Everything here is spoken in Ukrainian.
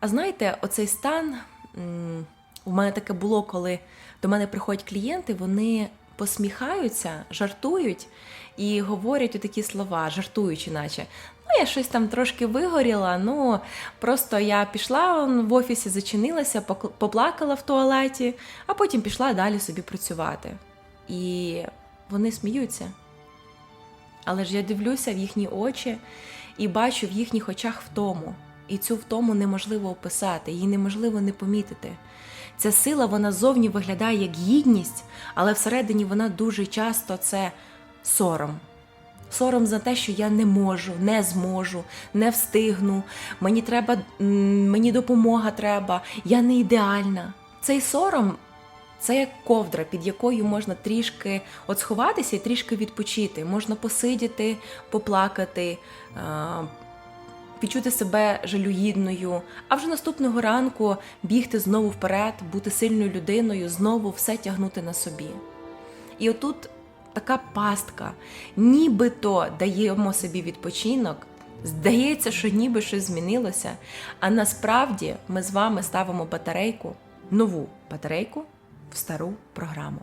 А знаєте, оцей стан у мене таке було, коли до мене приходять клієнти, вони посміхаються, жартують і говорять у такі слова, жартуючи, наче. Ну, я щось там трошки вигоріла. Ну просто я пішла в офісі, зачинилася, поплакала в туалеті, а потім пішла далі собі працювати. І вони сміються. Але ж я дивлюся в їхні очі і бачу в їхніх очах втому. І цю втому неможливо описати, її неможливо не помітити. Ця сила вона зовні виглядає як гідність, але всередині вона дуже часто це сором. Сором за те, що я не можу, не зможу, не встигну. Мені треба, мені допомога треба, я не ідеальна. Цей сором це як ковдра, під якою можна трішки от сховатися і трішки відпочити. Можна посидіти, поплакати, відчути себе жалюгідною, а вже наступного ранку бігти знову вперед, бути сильною людиною, знову все тягнути на собі. І отут така пастка, нібито даємо собі відпочинок. Здається, що ніби щось змінилося, а насправді ми з вами ставимо батарейку, нову батарейку в стару програму.